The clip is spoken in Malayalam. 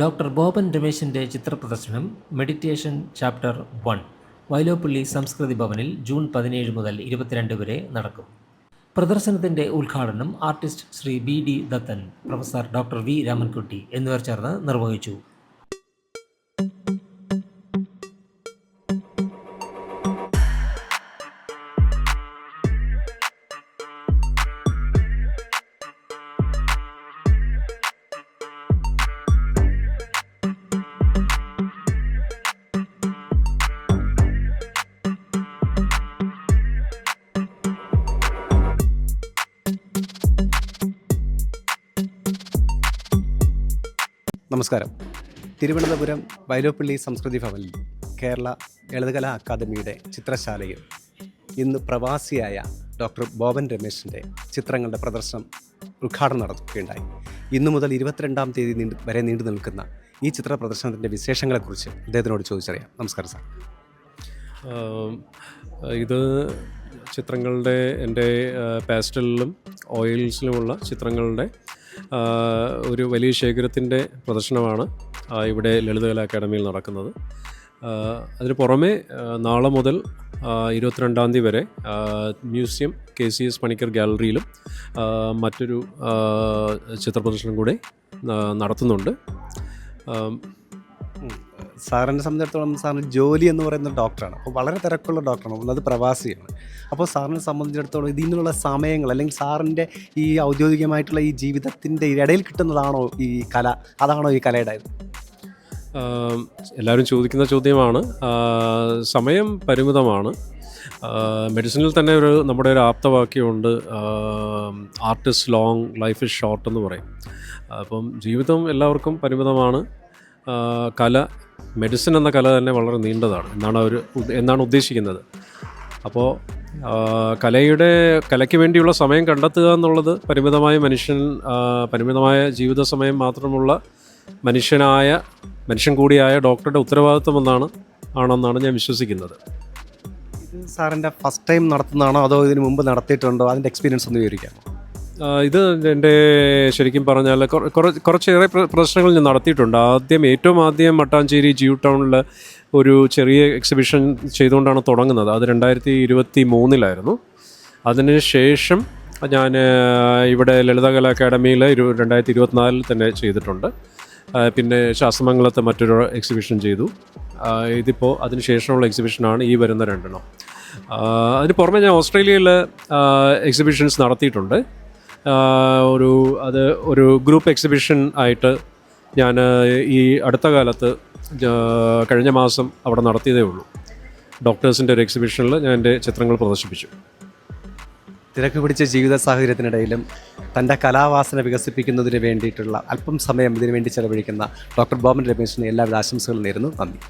ഡോക്ടർ ബോബൻ രമേശിന്റെ ചിത്രപ്രദർശനം meditation chapter one Vyloppilly Samskriti ഭവനിൽ ജൂൺ പതിനേഴ് മുതൽ ഇരുപത്തിരണ്ട് വരെ നടക്കും. പ്രദർശനത്തിന്റെ ഉദ്ഘാടനം artist Shri B D Dathan professor doctor V Ramankutty എന്നിവർ ചേർന്ന് നിർവഹിച്ചു. നമസ്കാരം. തിരുവനന്തപുരം വൈലോപ്പള്ളി സംസ്കൃതി ഭവനിൽ കേരള ലളിതകലാ അക്കാദമിയുടെ ചിത്രശാലയിൽ ഇന്ന് പ്രവാസിയായ ഡോക്ടർ ബോബൻ രമേശിന്റെ ചിത്രങ്ങളുടെ പ്രദർശനം ഉദ്ഘാടനം നടത്തുകയുണ്ടായി. ഇന്നു മുതൽ ഇരുപത്തിരണ്ടാം തീയതി വരെ നീണ്ടു നിൽക്കുന്ന ഈ ചിത്ര പ്രദർശനത്തിന്റെ വിശേഷങ്ങളെക്കുറിച്ച് അദ്ദേഹത്തിനോട് ചോദിച്ചറിയാം. നമസ്കാരം സാർ. ഇത് ചിത്രങ്ങളുടെ എന്റെ പാസ്റ്റലിലും ഓയിൽസിലുമുള്ള ചിത്രങ്ങളുടെ ഒരു വലിയ ശേഖരത്തിന്റെ പ്രദർശനമാണ് ഇവിടെ ലളിതകല അക്കാദമിയിൽ നടക്കുന്നത്. അതിന് പുറമെ നാളെ മുതൽ ഇരുപത്തിരണ്ടാം തീയതി വരെ museum K C S Panicker ഗാലറിയിലും മറ്റൊരു ചിത്രപ്രദർശനം കൂടെ നടത്തുന്നുണ്ട്. സാറിനെ സംബന്ധിച്ചിടത്തോളം സാറിന് ജോലി എന്ന് പറയുന്ന ഡോക്ടറാണ്. അപ്പോൾ വളരെ തിരക്കുള്ള ഡോക്ടറാണ്. ഒന്നത് പ്രവാസിയാണ്. അപ്പോൾ സാറിനെ സംബന്ധിച്ചിടത്തോളം ഇതിനുള്ള സമയങ്ങൾ അല്ലെങ്കിൽ സാറിന്റെ ഈ ഔദ്യോഗികമായിട്ടുള്ള ഈ ജീവിതത്തിന്റെ ഇടയിൽ കിട്ടുന്നതാണോ ഈ കല? അതാണോ ഈ കലയുടെ എല്ലാവരും ചോദിക്കുന്ന ചോദ്യമാണ്. സമയം പരിമിതമാണ്. മെഡിസിനിൽ തന്നെ ഒരു നമ്മുടെ ഒരു ആപ്തവാക്യമുണ്ട്. Artist long life is short എന്ന് പറയും. അപ്പം ജീവിതം എല്ലാവർക്കും പരിമിതമാണ്. കല മെഡിസിൻ എന്ന കല തന്നെ വളരെ നീണ്ടതാണ്. എന്നാണ് അവർ എന്നാണ് ഉദ്ദേശിക്കുന്നത്. അപ്പോൾ കലയുടെ കലയ്ക്ക് വേണ്ടിയുള്ള സമയം കണ്ടെത്തുക എന്നുള്ളത് പരിമിതമായ മനുഷ്യൻ പരിമിതമായ ജീവിത സമയം മാത്രമുള്ള മനുഷ്യനായ മനുഷ്യൻ കൂടിയായ ഡോക്ടറുടെ ഉത്തരവാദിത്വം ആണെന്നാണ് ഞാൻ വിശ്വസിക്കുന്നത്. ഇത് സാറിന്റെ ഫസ്റ്റ് ടൈം നടത്തുന്നതാണോ? അതോ ഇതിന് മുമ്പ് നടത്തിയിട്ടുണ്ടോ? അതിന്റെ എക്സ്പീരിയൻസ് ഒന്ന് വിവരിക്കാമോ? ആ, ഇത് എന്റെ ശരിക്കും പറഞ്ഞാൽ കുറ- കുറ- കുറച്ചേറെ പ്ര- പ്രദർശനങ്ങൾ ഞാൻ നടത്തിയിട്ടുണ്ട്. ആദ്യം ഏറ്റവും ആദ്യം മട്ടാഞ്ചേരി ജിയു ടൗണിൽ ഒരു ചെറിയ എക്സിബിഷൻ ചെയ്തുകൊണ്ടാണ് തുടങ്ങുന്നത്. അത് രണ്ടായിരത്തി ഇരുപത്തി മൂന്നിലായിരുന്നു അതിന് ശേഷം ഞാൻ ഇവിടെ ലളിതകലാ അക്കാദമിയിൽ ഇരു രണ്ടായിരത്തി ഇരുപത്തിനാലിൽ തന്നെ ചെയ്തിട്ടുണ്ട്. പിന്നെ ശാസ്ത്രമംഗലത്തെ മറ്റൊരു എക്സിബിഷൻ ചെയ്തു. ഇതിപ്പോൾ അതിന് ശേഷമുള്ള എക്സിബിഷനാണ് ഈ വരുന്ന രണ്ടെണ്ണം. അതിന് പുറമെ ഞാൻ ഓസ്ട്രേലിയയിൽ എക്സിബിഷൻസ് നടത്തിയിട്ടുണ്ട്. ഒരു അത് ഒരു ഗ്രൂപ്പ് എക്സിബിഷൻ ആയിട്ട് ഞാൻ ഈ അടുത്ത കാലത്ത് കഴിഞ്ഞ മാസം അവിടെ നടത്തിയതേ ഉള്ളൂ. ഡോക്ടേഴ്സിന്റെ ഒരു എക്സിബിഷനിൽ ഞാൻ എന്റെ ചിത്രങ്ങൾ പ്രദർശിപ്പിച്ചു. തിരക്ക് പിടിച്ച ജീവിത സാഹചര്യത്തിനിടയിലും തന്റെ കലാവാസന വികസിപ്പിക്കുന്നതിന് വേണ്ടിയിട്ടുള്ള അല്പം സമയം ഇതിനു വേണ്ടി ചെലവഴിക്കുന്ന ഡോക്ടർ ബോബൻ രമേശിന് എല്ലാവിധ ആശംസകളും നേരുന്നു. നന്ദി.